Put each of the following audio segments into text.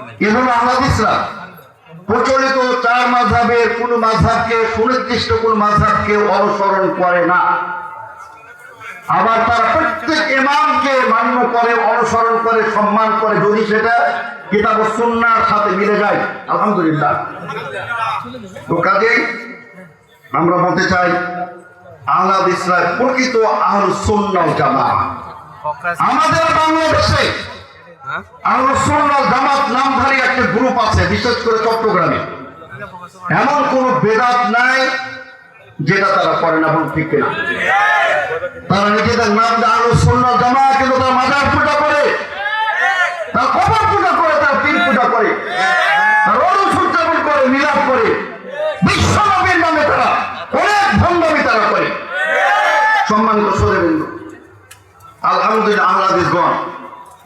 এ হলো আহলাদিসরা প্রচলিত চার মাঝাবের কোন মাঝাবকে সুনির্দিষ্ট কোন মাঝাবকে অনুসরণ করে না। আবার তারা প্রত্যেক ইমামকে মান্য করে অনুসরণ করে সম্মান করে। যদি সেটা কিতাব ও সুন্নাহর সাথে মিলে যায় আলহামদুলিল্লাহ। তো কাজেই আমরা বলতে চাই আহলাদ ইসরায়েল প্রকৃত আহল সুন্নাহ জামা আমাদের বাংলাদেশে আহল সুন্নাহ জামাত আছে বিশেষ করে চট্টগ্রামে। এমন কোন বেদাত নাই যেটা তারা করে না বলুন ঠিক কিনা। তারা নিজেদের নাম দেয় আহল সুন্নাহ জামা কিন্তু তারা মাজার পূজা করে। তারা কবর পূজা করে, তারা পীর পূজা করে। অরুষ উদযাপন করে মিলাপ করে। নামে তারা অনেক ভণ্ডামি তারা করে। সম্মানিত সদরবৃন্দ আলহামদুলিল্লাহ আহ্লাদিসগণ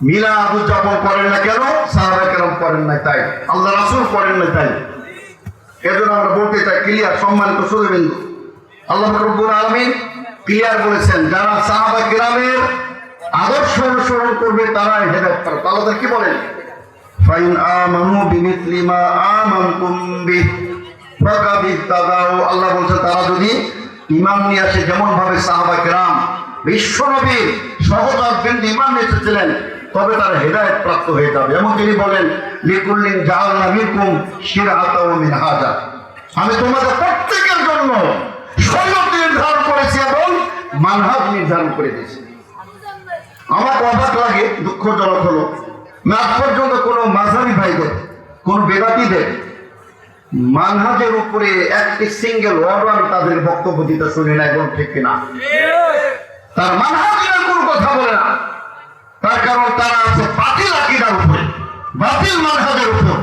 মিলাদ উদযাপন করেন না কেন? সাহাবা কেরম করেন না তাই। আল্লাহ রাসূল করেন না তাই। এজন্য আমরা বলতে চাই ক্লিয়ার সম্মানিত সদরবৃন্দ আল্লাহ রব্বুল আলামিন ক্লিয়ার বলেছেন, যারা সাহাবা কেরামের আদর্শ অনুসরণ করবে, তারাই হেদায়েত পাবে। তাআলা কি বলেন? ফাইন আমানু বিমিথলি মা আমানতুম বিহি, ফাকাদ ইহতাদাউ আল্লাহ বলছেন, তারা যদি ইমান নিয়ে আসে যেমন ভাবে সাহাবা কেরাম বিশ্বনবীর সহজাত বিন্দু ইমান নিয়ে এসেছিলেন তবে তারা হেদায়েত প্রাপ্ত হয়ে যাবে। এবং তিনি বলেন লিকুল্লিন জাআলনা মিনকুম শিরআতা ওয়া মিনহাজা। আমি তোমাদের প্রত্যেকের জন্য শরীয়ত নির্ধারণ করেছি এবং মানহাজ নির্ধারণ করে দিয়েছি। আমার অবাক লাগে দুঃখজনক হলো। আজ পর্যন্ত কোনো মাঝারি ভাইদের কোন বেদাতিদের মানহাজের উপরে একটি সিঙ্গেল ওয়ার্ড তাদের বক্তব্য দিতে শুনি না এবং ঠিক কিনা। তার মানহাজের বাতিল মানহাজের উপর।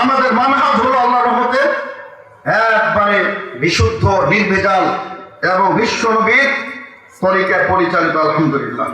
আমাদের মানহাজ হলো আল্লাহ রহমতে একবারে বিশুদ্ধ, নির্ভেজাল এবং বিশ্বনবীর তরিকায় পরিচালিত, আলহামদুলিল্লাহ।